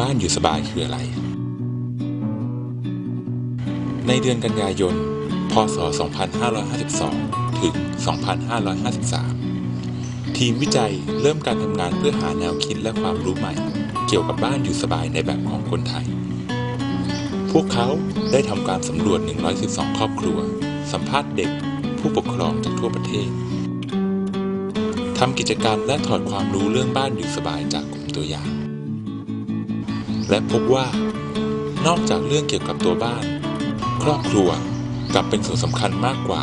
บ้านอยู่สบายคืออะไร ในเดือนกันยายน พศ 2552 ถึง 2553 ทีมวิจัยเริ่มการทำงานเพื่อหาแนวคิดและความรู้ใหม่ เกี่ยวกับบ้านอยู่สบายในแบบของคนไทย พวกเขาได้ทำการสำรวจ 112 ครอบครัว สัมภาษณ์เด็ก ผู้ปกครองจากทั่วประเทศทำกิจกรรมและถอดความรู้เรื่องบ้านอยู่สบายจากกลุ่มตัวอย่าง และพบว่านอกจากเรื่องเกี่ยวกับตัวบ้าน ครอบครัวกลับเป็นส่วนสำคัญมากกว่า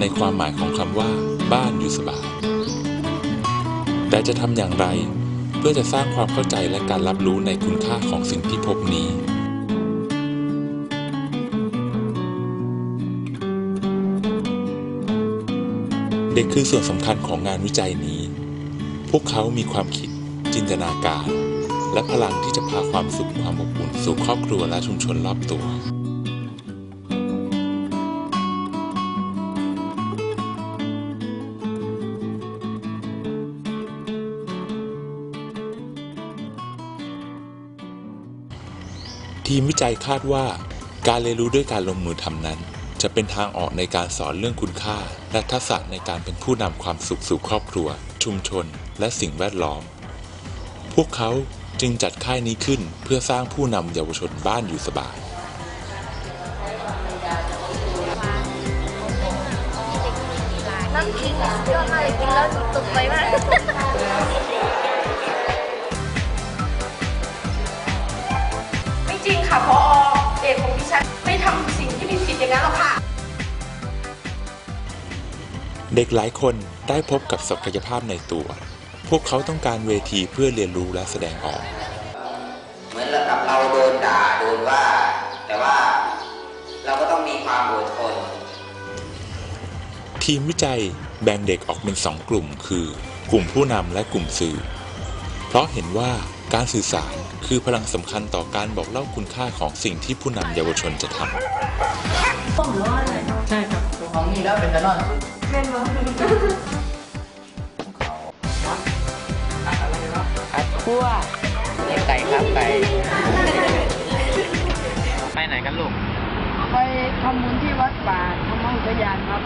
ในความหมายของคำว่า บ้านอยู่สบายแต่จะทำอย่างไรเพื่อจะสร้างความเข้าใจและการรับรู้ในคุณค่าของสิ่งที่พบนี้ เด็กคือส่วนสำคัญของงานวิจัยนี้ พวกเขามีความคิดจินตนาการ และพลังที่จะพาความสุขความอบอุ่นสู่ครอบครัวและชุมชนรอบตัวทีมวิจัยคาดว่า การเรียนรู้ด้วยการลงมือทำนั้น จะเป็นทางออกในการสอนเรื่องคุณค่า และทักษะในการเป็นผู้นำความสุขสู่ครอบครัว ชุมชน และสิ่งแวดล้อม พวกเขา จึงจัดค่ายนี้ขึ้นเพื่อสร้างผู้นำเยาวชนบ้านอยู่สบาย น้ำพริกเนี่ยยอดมากเลยกินแล้วตุกไปมาก ไม่จริงค่ะพอเด็กของดิฉันไม่ทำสิ่งที่ผิดๆอย่างนั้นหรอกค่ะ เด็กหลายคนได้พบกับศักยภาพในตัว พวกเขาต้องการเวทีเพื่อเรียนรู้และแสดงออก เหมือนกับเราโดนด่าโดนว่า แต่ว่าเราก็ต้องมีความอดทน ทีมวิจัยแบ่งเด็กออกเป็นสองกลุ่ม คือ กลุ่มผู้นำและกลุ่มสื่อ เพราะเห็นว่าการสื่อสารคือพลังสำคัญต่อการบอกเล่าคุณค่าของสิ่งที่ผู้นำเยาวชนจะทำของนี่แล้วเป็นกระนอน คั่วไก่ครับไก่ไปไหนกันลูก ไปทำบุญที่วัดป่าธรรมอุทยานครับ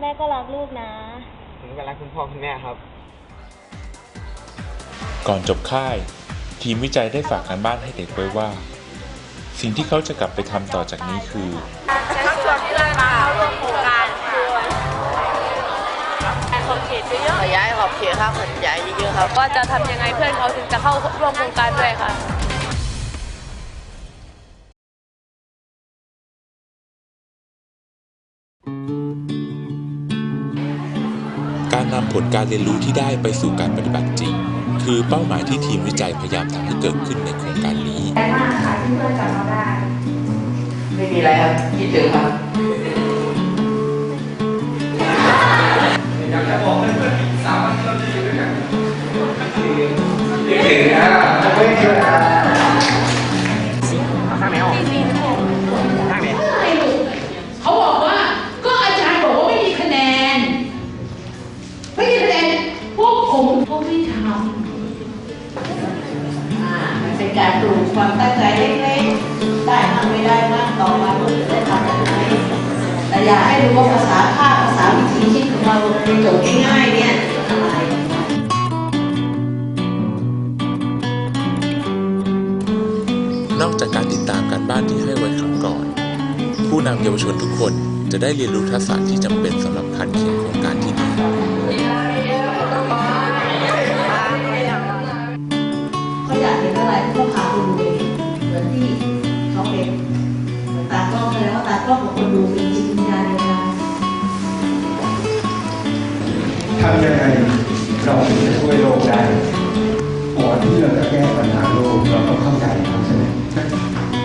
แม่ก็รักลูกนะ ผมก็รักคุณพ่อคุณแม่ครับ ก่อนจบค่าย ทีมวิจัยได้ฝากการบ้านให้เด็กไว้ว่า สิ่งที่เขาจะกลับไปทำต่อจากนี้คือชักชวนเพื่อนมา เขตเยอะขยายขอบเขตครับขยายเยอะๆครับๆว่าจะทำยังไงเพื่อนเขาถึงจะเข้าร่วมโครงการด้วยค่ะการนำผลการเรียนรู้ที่ได้ไปสู่การปฏิบัติจริง คือเป้าหมายที่ทีมวิจัยพยายามทำให้เกิดขึ้นในโครงการนี้ไม่มีอะไรครับคิดถึงครับ อยากจะบอกเพื่อนๆสา อกจากการติดตามการบ้านที่ให้ไว้ครั้งก่อน ผู้นำเยาวชนทุกคนจะได้เรียนรู้ทักษะที่จำเป็นสำหรับการเขียนโครงการที่ดีเขาอยากเห็นอะไรเขาพาไปดูเองเหมือนที่เขาเป็นตากล้องเลยว่าตากล้องกับคนดูเป็นจิตวิญญาณเดียวกันทำยังไงเราถึงจะช่วยโลกได้ก่อนที่เราจะแก้ปัญหาโลกเราต้องเข้าใจมันใช่ไหม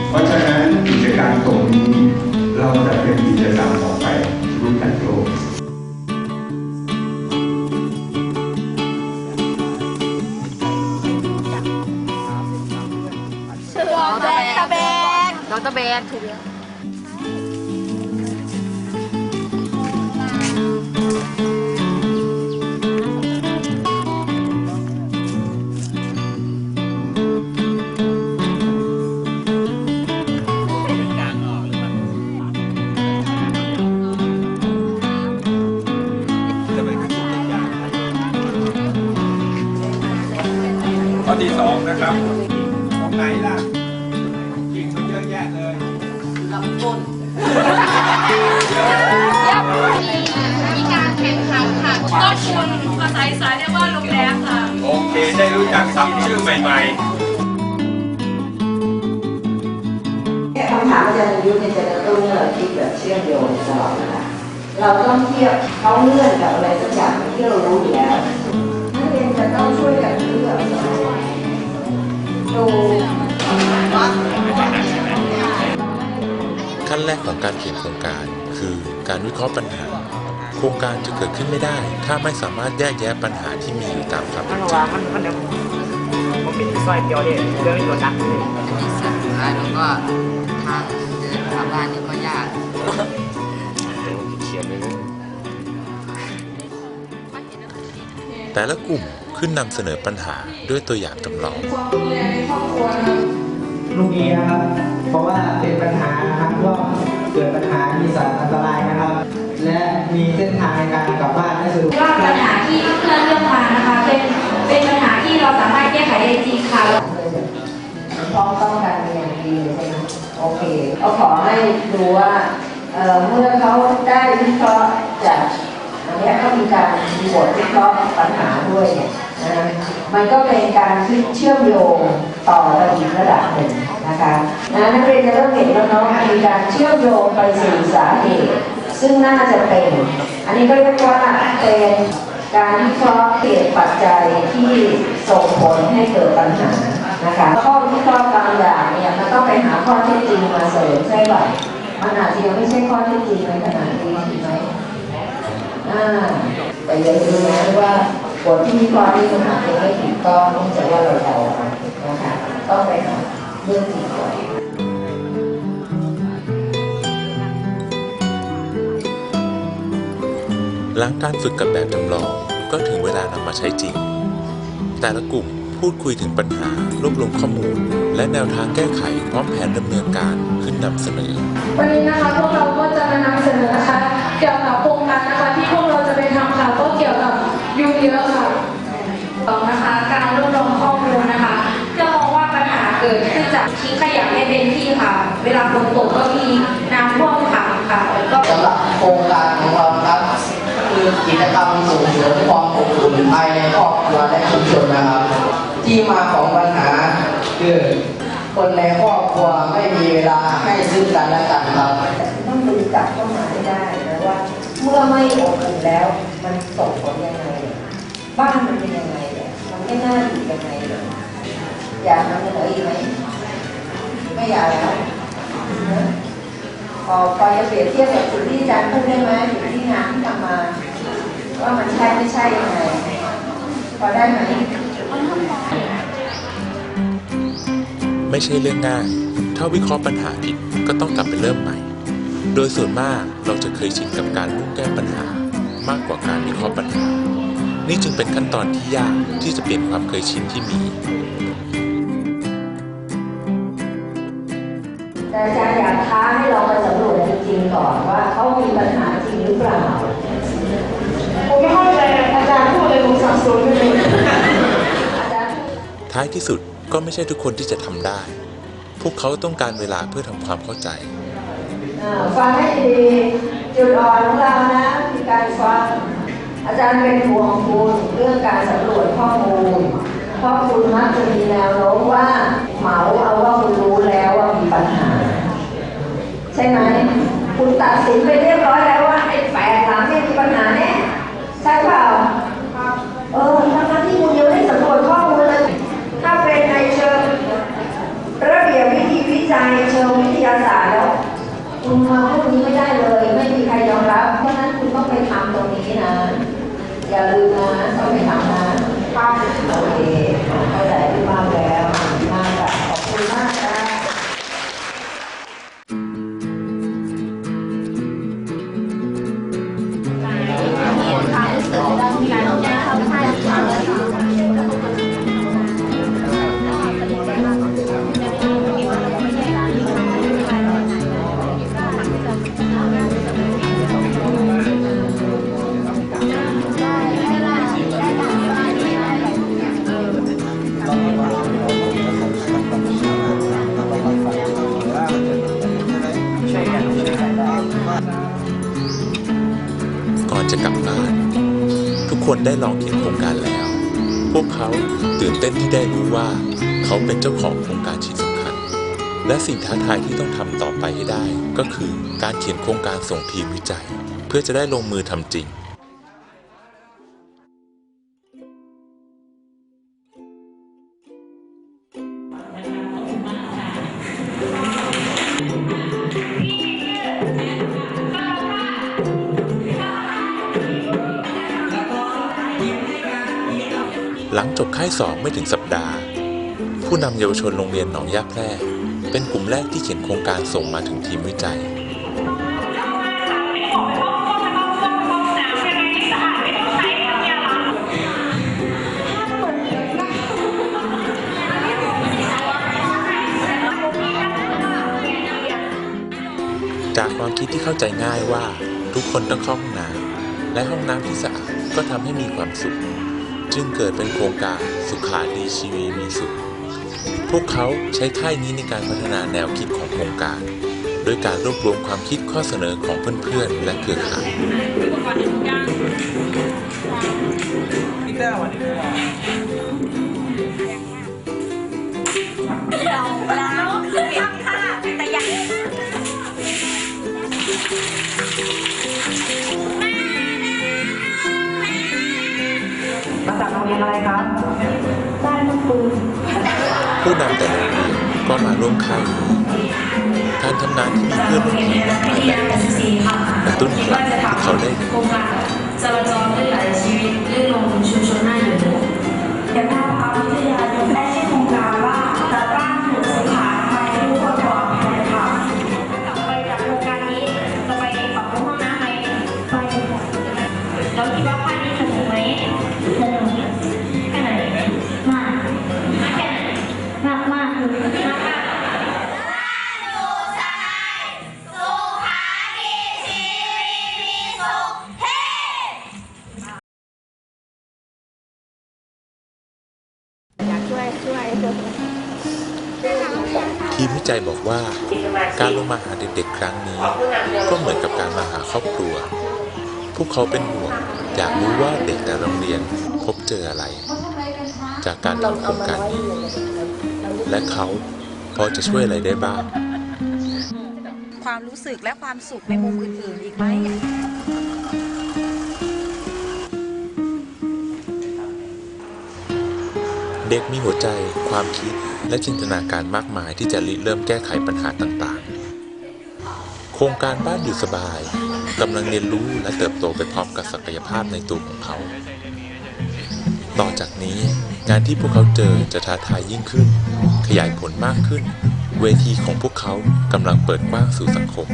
เพราะฉะนั้นกิจกรรมตรงนี้เราจะเป็นกิจกรรมต่อไปรู้จักโลกดอกแบนตะแบนดรแบนถูก มีการแข่งขันค่ะ ก็คุณภาษาอีสานเรียกว่าลงแรมค่ะ โอเคได้รู้จักศัพท์ชื่อใหม่คำถามอาจารย์ยุทธเนี่ยจะกระตุ้นให้เราคิดแบบเชื่อมโยงตลอดเวลาเราต้องเทียบเขาเลื่อนกับอะไรสักอย่างที่เรารู้อยู่แล้วนักเรียนจะต้องช่วยกันเลือกดูขั้นแรกของการเขียนโครงการ คือการวิเคราะห์ปัญหาโครงการจะเกิดขึ้นไม่ได้ ถ้าไม่สามารถแยกแยะปัญหาที่มีอยู่ตามความเป็นจริว่างมันมันเดี๋ยวผมเป็นซอยเดียวเองเรื่องตัวนักเลยสุดท้ายแล้วก็ทางเดินกลับบ้านนี่ก็ยาก เขียนเลยนะแต่ละกลุ่มขึ้นนำเสนอปัญหาด้วยตัวอย่างจำลอง ลูกนี้นะครับ เพราะว่าเป็นปัญหาครับว่า ขอให้ดูว่าเมื่อเขาได้วิเคราะห์จากอันนี้เขามีการมีบทวิเคราะห์ปัญหาด้วยเนี่ยมันก็เป็นการที่เชื่อมโยงต่อระดับระดับหนึ่งนะคะนะนักเรียนจะเริ่มเห็นแล้วเนาะมีการเชื่อมโยงไปสู่สาเหตุซึ่งน่าจะเป็น อันนี้ก็เรียกว่าเป็นการวิเคราะห์เหตุปัจจัยที่ส่งผลให้เกิดปัญหา นะคะข้อวิเคราะห์บางอย่างเนี่ยมันต้องไปหาข้อเท็จจริงมาเสริมใช่ไหมมันอาจจะยังไม่ใช่ข้อเท็จจริงในขณะนี้ถูกไหมอ่าแต่อย่าลืมนะว่าบทที่วิเคราะห์นี้มันอาจจะไม่ถูกต้องเนื่องจากว่าเราเดาอานะคะต้องไปหาเรื่องจริงก่อนหลังการฝึกกับแบบจำลองก็ถึงเวลานำมาใช้จริง แต่ละกลุ่ม พูดคุยถึงปัญหารวบรวมข้อมูล และแนวทางแก้ไขพร้อมแผนดำเนินการขึ้นนำเสนอ วันนี้นะคะพวกเราก็จะมานำเสนอนะคะเกี่ยวกับโครงการนะคะที่พวกเราจะไปทำค่ะก็เกี่ยวกับยูเยอะค่ะสองนะคะการรวบรวมข้อมูลนะคะเพื่อมองว่าปัญหาเกิดขึ้นจากทิ้งขยะไม่เป็นที่ค่ะ เวลาฝนตกก็มีน้ำท่วมขังค่ะแล้วก็สำหรับโครงการของเรานะครับคือกิจกรรมส่งเสริมความอบอุ่นภายในครอบครัวและชุมชนนะครับ ที่มาของปัญหาคือคนในครอบครัวไม่มีเวลาให้ซึ่งกันและกันครับต้องดูกลับเข้ามาให้ได้นะว่า เมื่อไม่อบอุ่นแล้วมันส่งผลยังไงเนี่ยบ้านมันเป็นยังไงเนี่ยมันไม่น่าอยู่ยังไงเนี่ยอยากนำเสนออีกไหมไม่อยากแล้วนะพอพอจะเปรียบเทียบกับสิ่งที่อาจารย์พูดได้ไหมสิ่งที่งานที่ทำมา ว่ามันใช่ไม่ใช่ยังไงพอได้ไหม ไม่ใช่เรื่องง่าย ถ้าวิเคราะห์ปัญหาผิดก็ต้องกลับไปเริ่มใหม่ โดยส่วนมากเราจะเคยชินกับการมุ่งแก้ปัญหา มากกว่าการวิเคราะห์ปัญหา นี่จึงเป็นขั้นตอนที่ยากที่จะเปลี่ยนความเคยชินที่มีแต่อาจารย์อยากท้าให้เราไปสำรวจจริงๆก่อนว่าเขามีปัญหาจริงหรือเปล่าผมไม่เข้าใจอาจารย์พูดเลยผมสับสนเลยอาจารย์ท้ายที่สุด ก็ไม่ใช่ทุกคนที่จะทำได้ พวกเขาต้องการเวลาเพื่อทำความเข้าใจอ่าฟังให้ดีจุดอ่อนของเรานะมีการฟังอาจารย์เป็นห่วงคุณเรื่องการสำรวจข้อมูลเพราะคุณมักจะมีแนวโน้มว่าเหมาเอาว่าคุณรู้แล้วว่ามีปัญหา ใช่ไหม คุณตัดสินไปเรียบร้อยแล้วว่าไอ้แปดหลังเนี่ยมีปัญหาแน่ใช่เปล่า เออทั้งๆที่คุณยังไม่ได้สำรวจข้อมูลเลย ถ้าเป็นในเชิงระเบียบวิธีวิจัยเชิงวิทยาศาสตร์แล้ว คุณมาพวกนี้ไม่ได้เลย ไม่มีใคร ยอมรับ เพราะนั้นคุณต้องไปทำตรงนี้นะ อย่าลืมนะต้องไปทำนะ เขาเป็นเจ้าของโครงการชิ้นสำคัญ และสิ่งท้าทายที่ต้องทำต่อไปให้ได้ ก็คือการเขียนโครงการส่งทีมวิจัย เพื่อจะได้ลงมือทำจริงหลังจบค่ายสองไม่ถึงสัปดาห์ ผู้นำเยาวชนโรงเรียนหนองยาแพรกเป็นกลุ่มแรกที่เขียนโครงการส่งมาถึงทีมวิจัย จากความคิดที่เข้าใจง่ายว่าทุกคนต้องเข้าห้องน้ำและห้องน้ำที่สะอาดก็ทำให้มีความสุข จึงเกิดเป็นโครงการสุขาดีชีวีมีสุข พวกเขาใช้ค่ายนี้ในการพัฒนาแนวคิดของโครงการ โดยการรวบรวมความคิดข้อเสนอของเพื่อนๆ และเครือข่ายมาจากโรงเรียนอะไรครับบ้านมันปืน ผู้นำแต่ละโรงเรียนก็มาร่วมค่ายนี้การทำงานที่มีเพื่อนร่วมทีมมากมายแบบนี้กระตุ้นพลังให้พวกเขาได้โครงการจราจรลื่นไหลชีวิตเลื่อนลงชุมชนน่าอยู่เดิมเดี๋ยวทางภาวิทยาได้ชื่อโครงการว่าจะบ้านถึงสุขาภัยทุกคนปลอดภัยค่ะกลับไปจากโครงการนี้จะไปปรับปรุงห้องน้ำไหมไปแล้วคิดว่าภาพนี้สนุกไหมสนุก การลงมาหาเด็กๆ ครั้งนี้ ก็เหมือนกับการมาหาครอบครัว พวกเขาเป็นห่วงอยากรู้ว่าเด็กแต่โรงเรียนพบเจออะไร จากการทำโครงการนี้ และเขาพอจะช่วยอะไรได้บ้าง ความรู้สึกและความสุขในมุมอื่นๆอีกไหมเด็กมีหัวใจ ความคิด และจินตนาการมากมายที่จะริเริ่มแก้ไขปัญหาต่างๆ โครงการบ้านอยู่สบายกำลังเรียนรู้และเติบโตไปพร้อมกับศักยภาพในตัวของเขา ต่อจากนี้งานที่พวกเขาเจอจะท้าทายยิ่งขึ้น ขยายผลมากขึ้น เวทีของพวกเขากำลังเปิดกว้างสู่สังคม